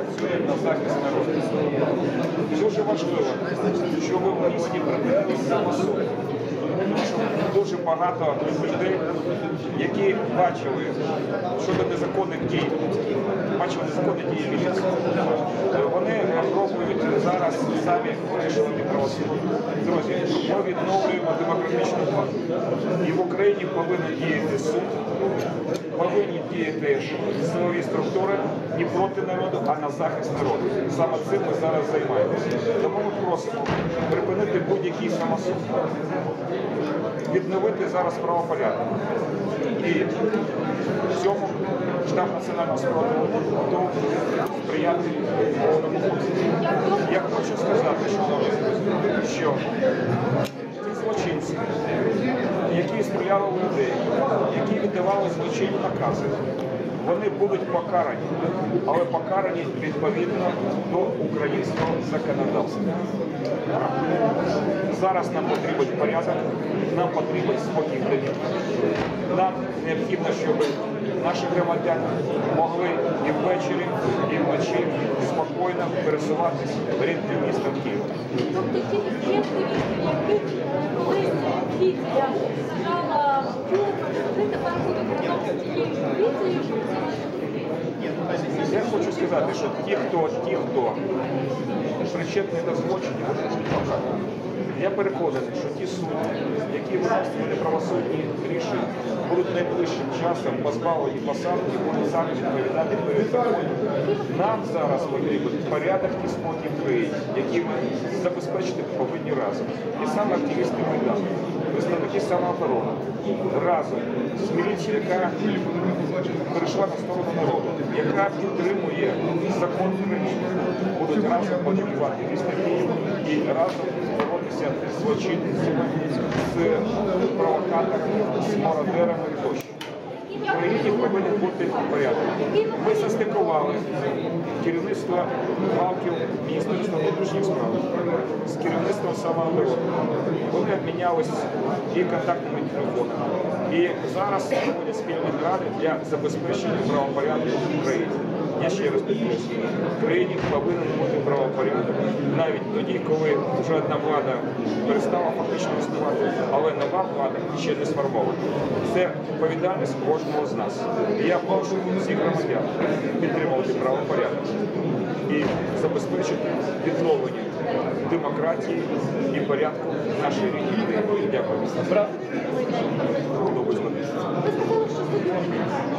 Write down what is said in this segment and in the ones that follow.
працює на захист народу. Дуже важливо, що ви місті припинили самосуд. Тому що дуже багато людей, які бачили щодо незаконних дій, бачили незаконні дії міліції, вони пробують зараз самі вирішувати правосуддя. Друзі, ми відновлюємо демократичну владу. І в Україні повинен діяти суд, повинні діяти силові структури не проти народу, а на захист народу. Саме цим ми зараз займаємося. Тому ми просимо припинити будь-який самосуд, відновити зараз правопорядок. І в цьому штаб національного спротиву готов сприяти. Я хочу сказати, що ті злочинці, які стріляли в людей, які віддавали злочинні накази, вони будуть покарані, але покарані відповідно до українського законодавства. Зараз нам потрібен порядок, нам потрібен спокій в. Нам необхідно, щоб наші громадяни могли і ввечері, і вночі спокійно пересуватись рідним містом Києва. Тобто ті ті активісти, яких колись поліція сажала в тюрму, вони тепер будуть разом з цією поліцією, щоб це Я хочу сказати, що ті, хто ті, хто причетний до злочинів. Я переконаний, що ті судді, які виносили неправосудні рішення, будуть найближчим часом позбавлені посадки, будуть самі відповідати перед. Нам зараз потрібен порядок і спокій в країні, ми забезпечити повинні разом. І саме активісти Майдану, представники самооборони, разом з міліцією, яка перейшла на сторону народу, яка підтримує закон України, будуть разом патрулювати місто Київ і разом боротися з злочинцями, з провокаторами, з мародерами тощо. В країні повинен бути порядок. Ми застикували керівництво Балків Міністерства внутрішніх справ з керівництвом самооборони. Вони обмінялись і контактними телефонами. І зараз проводять спільні наради для забезпечення правопорядку в Україні. Я ще раз підкреслюю, в країні повинен бути правопорядок навіть тоді, коли вже одна влада перестала фактично існувати, але нова влада ще не сформована. Це відповідальність кожного з нас. І я прошу всіх громадян підтримувати правопорядок і забезпечити відновлення демократії і порядку рідній країні. Дякую.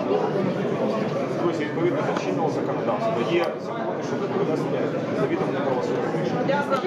Добре, Друзі, відповідно до чинного законодавства є закони, що відповідає завідомо неправосуддя.